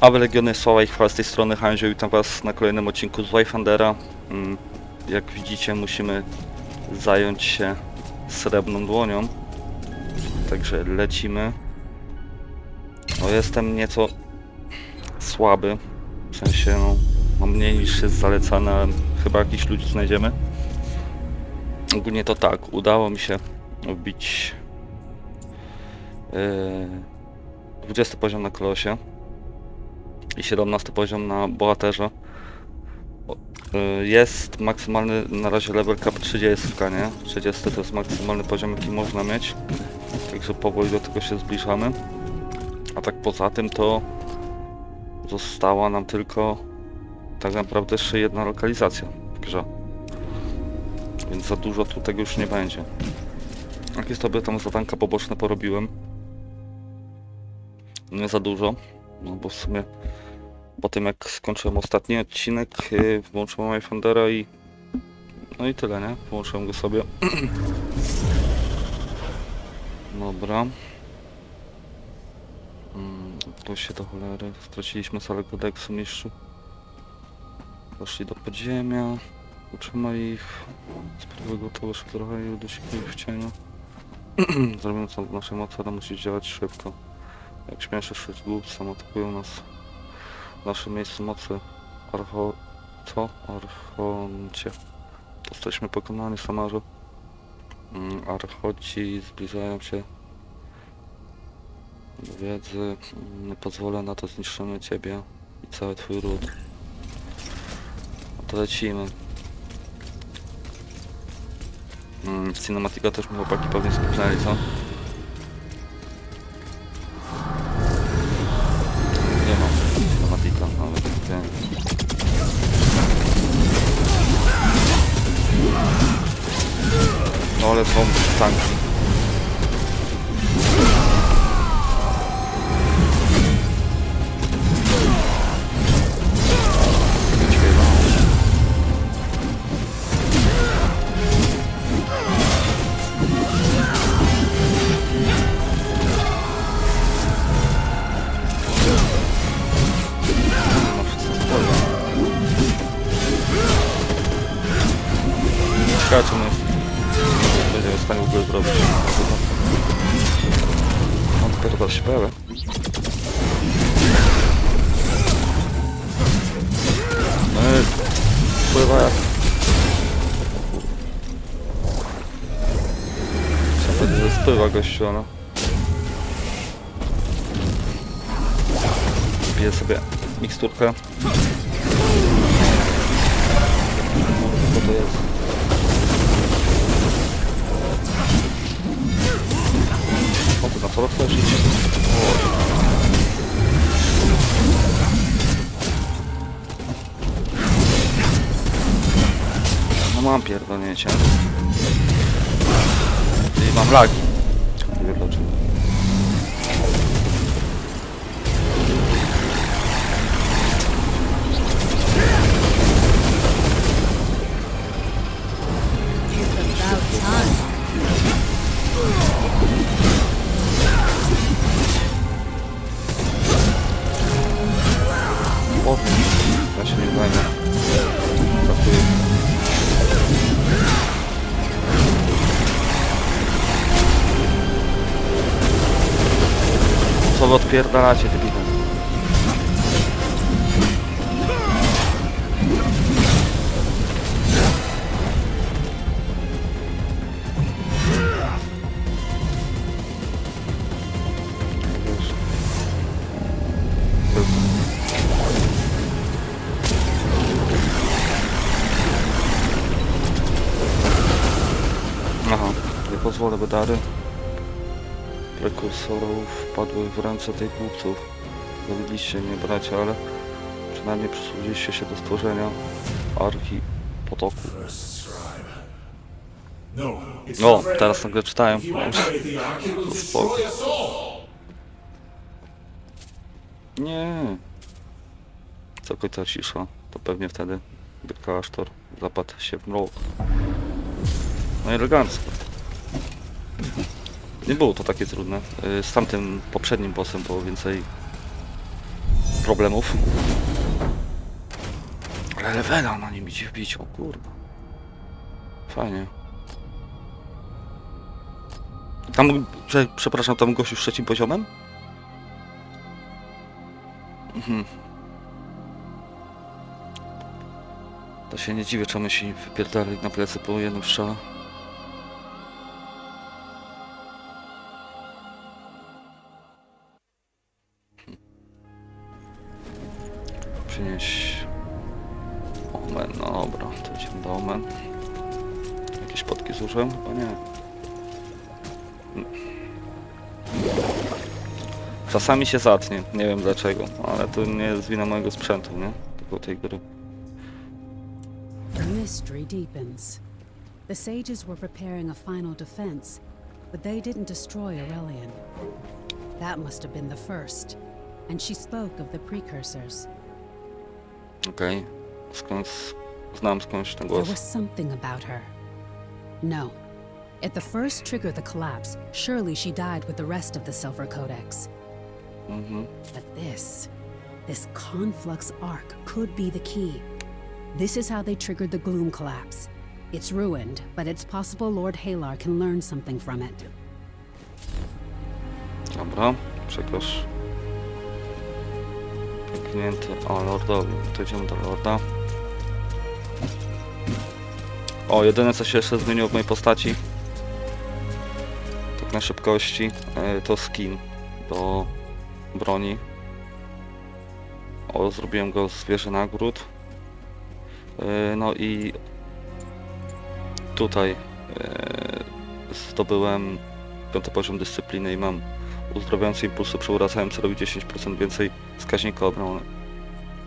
Aby Legiony Sława i Chwała z tej strony Hanzio, witam was na kolejnym odcinku z Wayfandera. Mm, Jak widzicie musimy zająć się srebrną dłonią. Także lecimy. No jestem nieco słaby. W sensie no, mam mniej niż jest zalecane, ale chyba jakiś ludzi znajdziemy. Ogólnie to tak, udało mi się wbić yy, 20 poziom na kolosie i 17 poziom na bohaterze. Y, Jest maksymalny na razie level cap 30, nie? 30 to jest maksymalny poziom jaki można mieć. Także powoli do tego się zbliżamy. A tak poza tym to została nam tylko tak naprawdę jeszcze jedna lokalizacja w grze. Więc za dużo tu tego już nie będzie. Jakieś sobie tam zadanka poboczne porobiłem. Nie za dużo. No bo w sumie po tym jak skończyłem ostatni odcinek, yy, włączyłem iFoundera i no i tyle, nie? Włączyłem go sobie. Dobra. Mm, tu się do cholery. Straciliśmy salę kodeksu mistrzu. Poszli do podziemia. Utrzymaj ich. Sprawy gotowe, szybko trochę i udusikli w cieniu. Zrobimy co w naszej mocy, ale musi działać szybko. Jak śmieszy szyć głupcem, atakują nas w naszym miejscu mocy. Archo... co? Archoncie. Jesteśmy pokonani, Samarzu. Mm, Archoci zbliżają się wiedzy. Mm, Nie pozwolę na to, zniszczymy ciebie i cały twój ród. To lecimy. Mm, Cinematica też mi chłopaki pewnie skipnęli, co? No ale jak... Trzeba że spływa gościu, no. Piję sobie miksturkę. Co to jest? O, ty na co otworzyć? No mam pierdolnięcie. Czyli mam lagi. Co wy odpierdalacie, debile? Wiesz. Aha, nie pozwolę, by dary prekursorów padły w ręce tych głupców. Zawiedliście mnie, bracia, ale przynajmniej przysłużyliście się do stworzenia Archi Potoku. No, it's O, not ready. teraz nagle czytałem. Spoko. Nie. Całkowita cisza. To pewnie wtedy, gdy klasztor zapadł się w mrok. No i elegancko. Nie było to takie trudne. Y, Z tamtym poprzednim bossem było więcej problemów. Ale levela na nim idzie wbić, o kurwa. Fajnie. Tam, prze, przepraszam, tam gościu z trzecim poziomem? Mhm. To się nie dziwię, czemu się wypierdali na plecy po jednym strzale. Przynieś... Omen, no dobra, to idziemy do Omen. Jakieś potki zużyłem? Chyba nie. Czasami się zatnie, nie wiem dlaczego, ale to nie jest wina mojego sprzętu, nie? Tylko tej gry. The mystery deepens. The sages were preparing a final defense, but they didn't destroy Aurelian. That must have been the first. And she spoke of the precursors. Okej. Skąd... Znam skądś ten There głos. was something about her. No. If the first triggered the collapse, surely she died with the rest of the Silver Codex. Mhm. But this, this conflux arc could be the key. This is how they triggered the gloom collapse. It's ruined, but it's possible Lord Halar can learn something from it. Dobra, przekaż. Kliknięty. O, Lordowi. To idziemy do Lorda. O, jedyne co się jeszcze zmieniło w mojej postaci tak na szybkości e, to skin do broni. O, zrobiłem go z wieży nagród. E, No i tutaj e, zdobyłem piąty poziom dyscypliny i mam uzdrowiające impulsy przewracające robi 10% więcej wskaźnika obrony.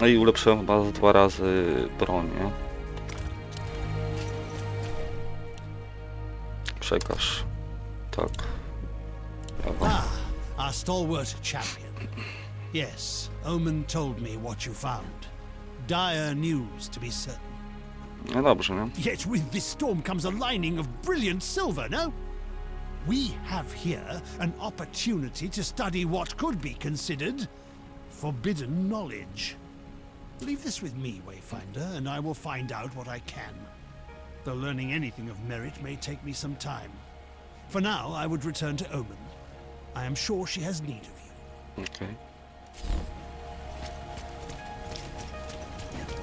No i ulepszyłem chyba dwa razy broń, nie? Przekaż. Tak. Ah, our stalwart champion. Yes, Omen told me what you found. Dire news, to be certain. No dobrze, nie? Yet with this storm comes a lining of brilliant silver, no? We have here an opportunity to study what could be considered forbidden knowledge. Leave this with me, Wayfinder, and I will find out what I can. Though learning anything of merit may take me some time. For now, I would return to Omen. I am sure she has need of you. Okej.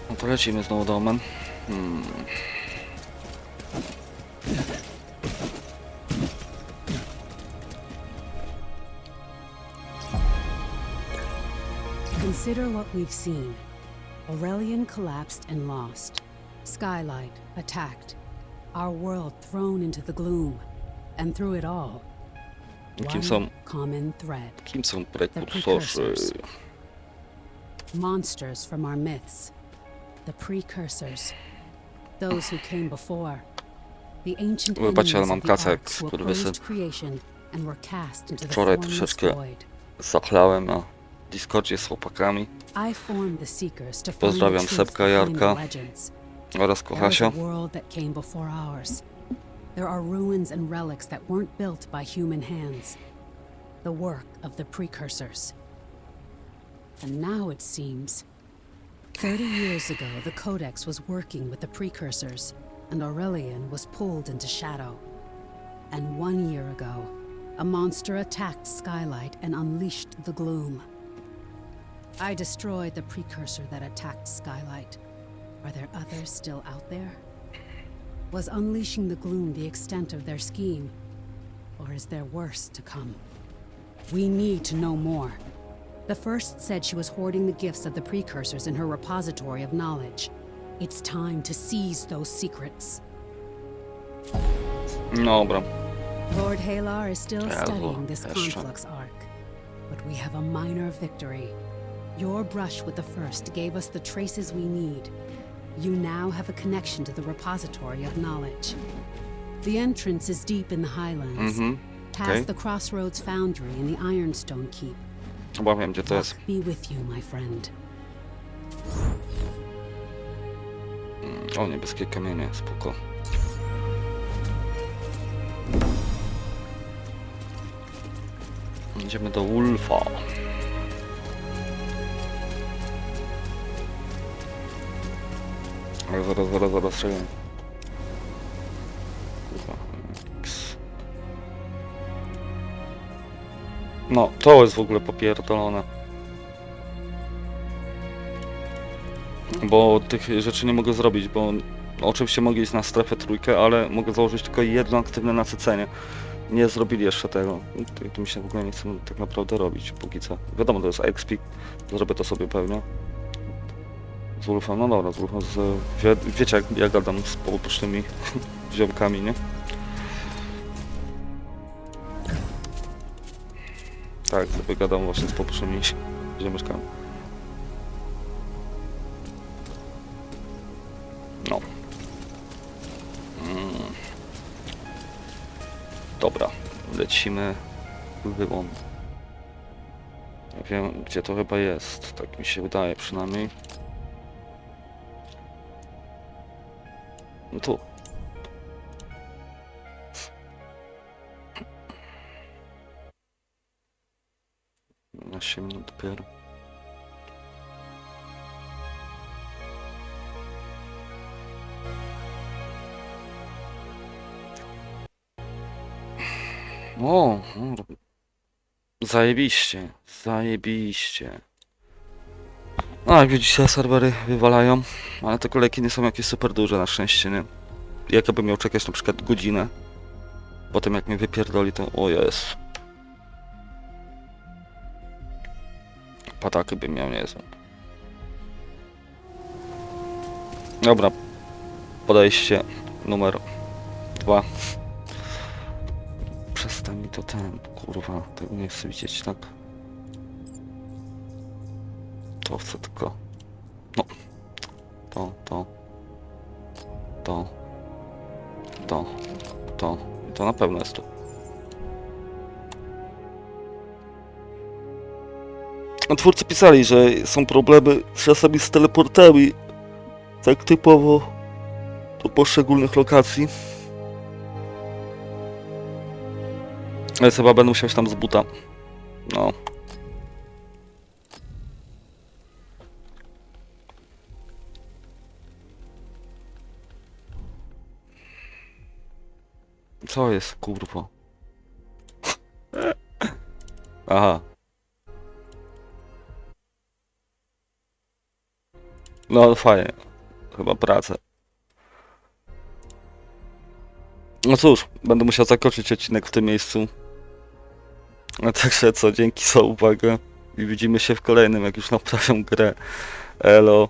No znowu do Omen. Hmm. Consider what we've seen. Aurelian collapsed and lost. Skylight attacked. Our world thrown into the gloom. And through it all, Kim one są, common thread. kim są prekursorzy? Monsters from our myths. The precursors. Those who came before. The ancient Wybaczcie, ale mam of the kasę jak arcs who skurwysyn. opposed creation and were cast into the Wczoraj troszeczkę void. Zachlałem na Discordzie z chłopakami I formed the seekers to find Pozdrawiam Sepka, Jarka. legends. oraz There is a Kochasia. world that came before ours. There are ruins and relics that weren't built by human hands. The work of the precursors. And now it seems. Thirty years ago, the Codex was working with the precursors, and Aurelian was pulled into shadow. And one year ago, a monster attacked Skylight and unleashed the gloom. I destroyed the precursor that attacked Skylight. Are there others still out there? Was unleashing the gloom the extent of their scheme? Or is there worse to come? We need to know more. The first said she was hoarding the gifts of the precursors in her repository of knowledge. It's time to seize those secrets. No, Dobra. Lord Halar is still studying this conflux arc. But we have a minor victory. Your brush with the first gave us the traces we need. You now have a connection to the repository of knowledge. The entrance is deep in the highlands, Mhm. past okay. the Crossroads Foundry and the Ironstone Keep. Chyba wiem gdzie to jest. Be with you, my friend. O, niebieskie kamienie, spoko. Idziemy do Ulfa. Ale zaraz, zaraz, zaraz. X. No, to jest w ogóle popierdolone. Bo tych rzeczy nie mogę zrobić, bo oczywiście mogę iść na strefę trójkę, ale mogę założyć tylko jedno aktywne nasycenie. Nie zrobili jeszcze tego. To mi się w ogóle nie chce tak naprawdę robić póki co. Wiadomo, to jest XP, zrobię to sobie pewnie. Z Wolfem, no dobra, z Wolfem, z, wie, wiecie jak ja gadam z pobocznymi ziomkami, nie? Tak, sobie gadam właśnie z pobocznymi ziomeczkami. No. Mm. Dobra, lecimy wyłom. Ja wiem, gdzie to chyba jest, tak mi się wydaje przynajmniej. Tu. Na minut dopiero. O, no, zajebiście, zajebiście. No, jak widzicie, serwery wywalają, ale te kolejki nie są jakieś super duże na szczęście, nie? Jakbym miał czekać na przykład godzinę, potem jak mnie wypierdoli, to o jest. Pataki bym miał niezłą. Dobra, podejście numer dwa. Przestań mi to ten, kurwa, tego nie chcę widzieć, tak? To chcę tylko. No. To, to. To. To. To. To na pewno jest tu. A Twórcy pisali, że są problemy czasami z teleportami. Tak typowo do poszczególnych lokacji. Ale chyba będę musiał się tam z buta. No. Co jest, kurwo? Aha. No fajnie. Chyba pracę. No cóż, będę musiał zakończyć odcinek w tym miejscu. A także co, dzięki za uwagę i widzimy się w kolejnym, jak już naprawią grę. Elo.